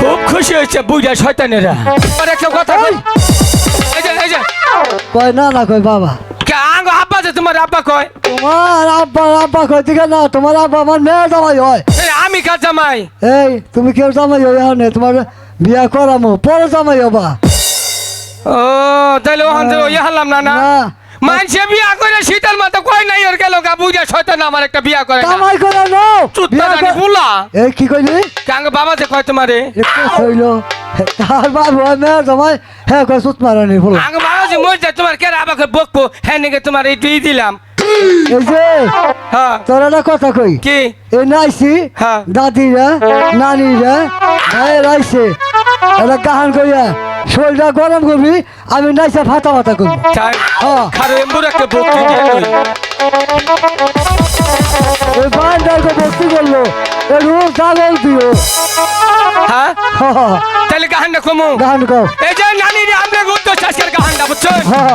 খুব খুশি হয়েছে বুঝা শয়তানেরা। আর একটা কথা কই? এই যে এই যে। কয় না না কয় বাবা। কে আঙ্গো আব্বা যে তোমার আব্বা কয়? তোমার আব্বা আব্বা কয় দিকে না তোমার আব্বা আমার মেয়ে জামাই হয়। এই আমি কাজ জামাই? এই তুমি কেউ জামাই হয় এখন তোমার বিয়া করামো পরে জামাই হবা। ও তাহলে ওখান থেকে ইয়ে হারলাম না না না। মানুষে বিয়া করে শীতের মাথা কয় নাই ওর গেল গা বুঝা শয়তান আমার একটা বিয়া করে না। জামাই করে নো। চুত্তা জানি বুলা। এ কি কইলি? কাঙ্গ বাবা যে কয় তোমারে? একটু হইল তার বাবু হয় মেয়ে জামাই। হ্যাঁ কয় সুত মারানি বলো। আঙ্গ বাবা যে মরে যায় তোমার কেন আবাকে বকবো? হ্যাঁ নাকি তোমার এই দুই দিলাম। এই যে হ্যাঁ। তোর কথা কই? কি? এই নাইছি হ্যাঁ। দাদিরা নানিরা ভাইয়ের আইছে। এটা গাহান করিয়া শরীরটা গরম করবি আমি নাইসা ফাটা ফাটা করবি। হ্যাঁ। ওই করল রোজ দাগল দিও। হ্যাঁ? তাহলে গাহানটা কমু। গাহান কর এই যে নানি রে আমরা উত্তর চাষের গাহানটা বুঝছ? হ্যাঁ।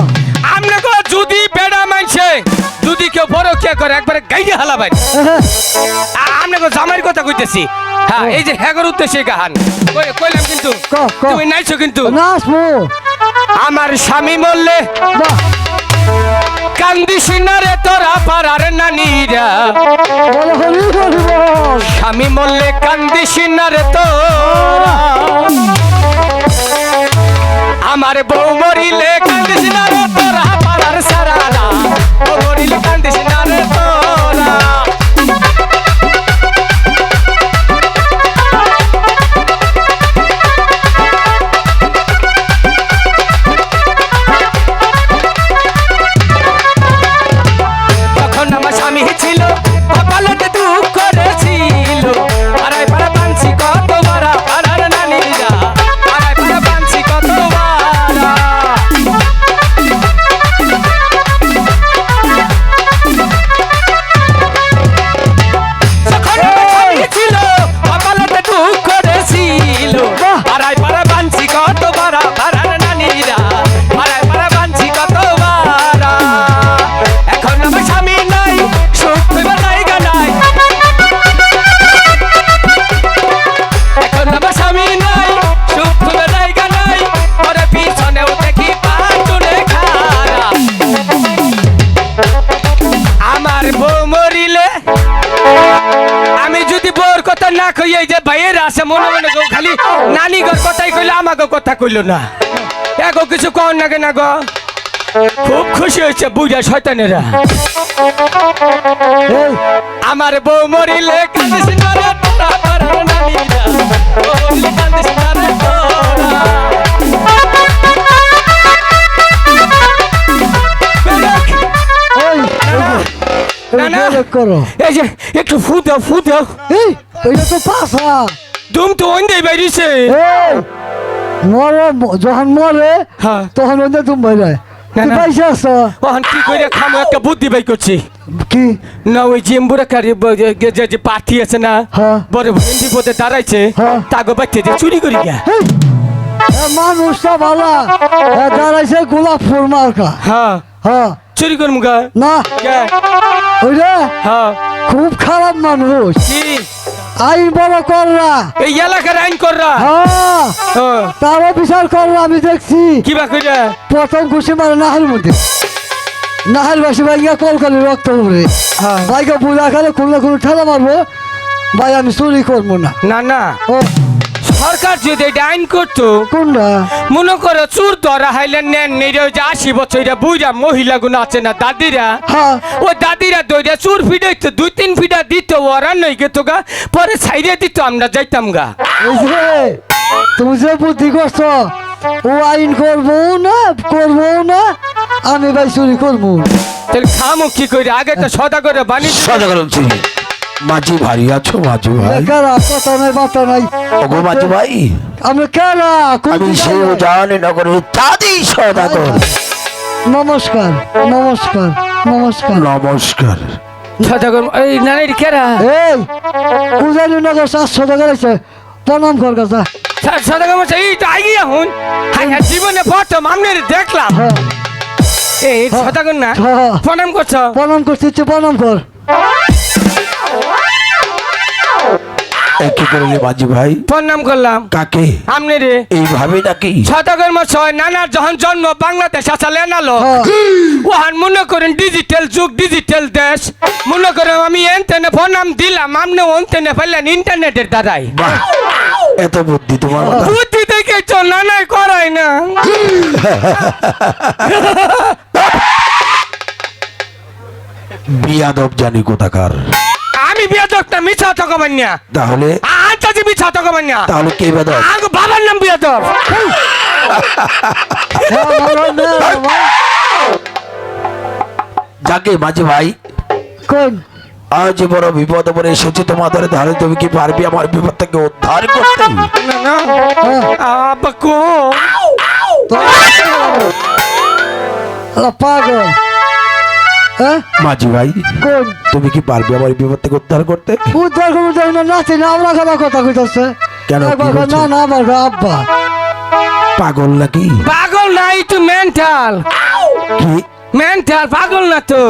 আমরা যদি বেড়া মানছে যদি কেউ বড় কে করে একবারে গাইয়ে হালাবাই আমরা কো জামাইয়ের কথা কইতেছি। হ্যাঁ এই যে হ্যাগর উদ্দেশ্যে গাহান কই- কইলাম কিন্তু। তুমি নাইছো কিন্তু। আমার স্বামী মরলে বাহ। কান্দিস না রে তোরা পাড়ার নানিরা। স্বামী মরলে কান্দিস না রে তোরা। আমার বউ মরিলে কান্দিস না রে আছে মনে মনে গো খালি নানি গর কথাই কইলে আমাকে কথা কইলো না। এগো কিছু কন না কেন গো? খুব খুশি হয়েছে বুঝা শয়তানেরা। আমার বউ মরিলে কান্দিস না রে তোরা পাড়ার নানিরা। মরিলে কান্দিস না রে তোরা। না, না। করো। এই যে একটু ফু দাও ফু দাও এই তো পাসা দুম তো অন্ধে বাইরিছে মরে যখন মরে। তখন তুমি বাইরে না, তুই না। পাইছে আসছো ওখান কি করে খামো একটা বুদ্ধি বাই করছি। কি? না ওই জিম্বুরা কারি যে আছে না। বড় ভেন্ডি পথে দাঁড়াইছে। তাগো বাচ্চা যে চুরি করি মানুষটা ভালো দাঁড়াইছে গোলাপ ফুল মার্কা। হ্যাঁ হ্যাঁ চুরি করমু গা। না। হ্যাঁ খুব খারাপ মানুষ। কি? আইন বড় কররা। এই এলাকার আইন কররা। হ্যাঁ। তারও বিচার কররা আমি দেখছি। কি বা কইরা? প্রথম খুশি মারে নাহার মধ্যে। নাহার বাসি ভাইয়া কল করলে রক্ত উড়ে হ্যাঁ। ভাইকে বুঝা খেলে না কোনো ঠেলা মারবো। ভাই আমি চুরি করব না। না না। ও। সরকার যদি এটা আইন করতো কোনটা? মনে করো চুর ধরা হাইলে নেন নেই যে আশি বছর বুঝা মহিলা গুলো আছে না দাদিরা? হ্যাঁ ও দাদিরা দইরা চুর ফিটাইতো দুই তিন ফিটা দিত ওরা নই গেতো গা পরে সাইডে দিত আমরা যাইতাম গা। তুমি যে বুদ্ধি করছ ও আইন করব না করব না আমি ভাই চুরি করব। তাহলে খামো কি করে আগে তো সদা করে বানিয়ে সাধারণ চিনি মাঝি ভাই আছো মাঝি ভাই। বেকার কথা নাই বার্তা নাই ওগো মাঝি ভাই। আমি কেরা? আমি সেও জানি নগরের চাঁদি সদাগর। নমস্কার নমস্কার নমস্কার। নমস্কার। সদাগর এই নানির কেরা? এই উজানি নগর চারশো টাকা রয়েছে প্রণাম কর কথা সদাগর মশাই এই তো আইগিয়া হুন। হাই হ্যাঁ জীবনে প্রথম আমনের দেখলাম। হ্যাঁ। এই সদাগর না হ্যাঁ। প্রণাম করছ? প্রণাম করছি প্রণাম কর। এ কি করলি মাঝি ভাই। প্রণাম করলাম। কাকে? আমনে রে। এইভাবে নাকি? নানার যখন জন্ম বাংলাদেশ আসালে নালো। হ্যাঁ। ওহান মনে করেন ডিজিটাল যুগ ডিজিটাল দেশ। মনে করেন আমি এনতেনে প্রণাম দিলাম আপনি অন্তেনে ফেললেন ইন্টারনেটের বাহ এত বুদ্ধি তোমার বুদ্ধি দেখে তো নানাই করাই না। বিয়াদব জানি কোথাকার। আমি বিয়ে তকমান্যা তাহলে? তাহলে কে বেদব আগে বাবার নাম বিয়ে। যাকে মাঝি ভাই কোন? আজ বড় বিপদ পরে এসেছে তোমাদের ধারে তুমি কি পারবি আমার বিপদ থেকে উদ্ধার করতে? হ্যাঁ, পাগল। হ্যাঁ? মাঝি ভাই কোন? তুমি কি পারবে আমার বিপদ থেকে উদ্ধার করতে? উদ্ধার করে দেয় না নাচে না আমরা খানা কথা কইতাছে। কেন, না না আমার আব্বা পাগল নাকি? পাগল নাই তুই মেন্টাল কি? মেন্টাল পাগল না তো।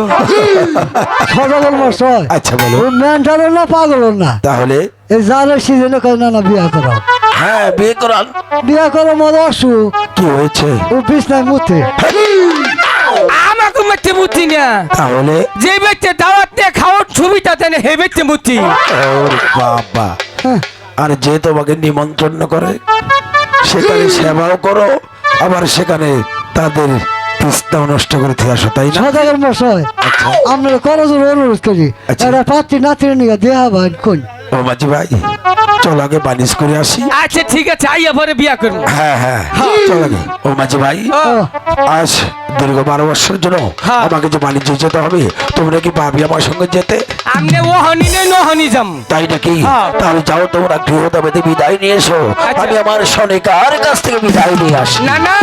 সদাগর মশাই। আচ্ছা বলো। ও মেন্টালও না পাগলও না। তাহলে? এই জালের সিজনে কয় না না বিয়া করো হ্যাঁ বিয়ে করান। বিয়া করো মনে অসুখ। কি হয়েছে? ও বিছনায় মুতে। আমাকে মেতে না। তাহলে? যে ব্যক্তি দাওয়াত খাওয়ার ছবিটা তেনে হে ব্যক্তি মুতি ওর বাবা। হ্যাঁ, আর যে তোমাকে নিমন্ত্রণ করে সেখানে সেবাও করো আবার সেখানে তাদের তিস্তাও নষ্ট করে দিয়ে আসো তাই না? সদাগর মশাই আচ্ছা। আমরা করজোর অনুরোধ করি। আচ্ছা। পাত্রী নাতির নিয়ে দেহা ভাই কোন? ও মাঝি ভাই চল আগে বানিশ করে আসি। আচ্ছা ঠিক আছে আইয়া পরে বিয়া করব। হ্যাঁ হ্যাঁ চল আগে। ও মাঝি ভাই আজ দীর্ঘ বারো বছর জন্য হ্যাঁ। আমাকে যে বাণিজ্য যেতে হবে তোমরা কি পাবি আমার সঙ্গে যেতে? আমনে ও হনি নে নো যাম। তাই নাকি? হ্যাঁ। তাহলে যাও তোমরা গৃহদাবেতে বিদায় নিয়ে এসো। আচ্ছা। আমি আমার সনিকার কাছ থেকে বিদায় নিয়ে আসি। না না।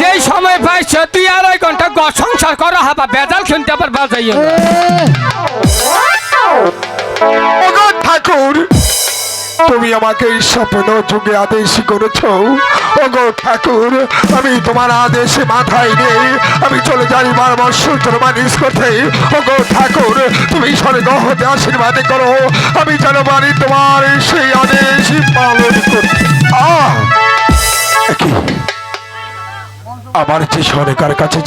যে সময় পাইছ তুই আড়াই ঘণ্টা সংসার করা হবা বেজাল শুনতে আবার বাজাইও না। তুমি আমাকে এই স্বপ্ন যুগে আদেশ করেছ। ওগো ঠাকুর, আমি তোমার আদেশে মাথায় নেই। আমি চলে যাই বার বছর মানিস করতে ওগো ঠাকুর, তুমি সরে হতে আশীর্বাদ করো। আমি যেন পারি তোমার সেই আদেশ পালন আহ! আমার যে সরকার কাছে যে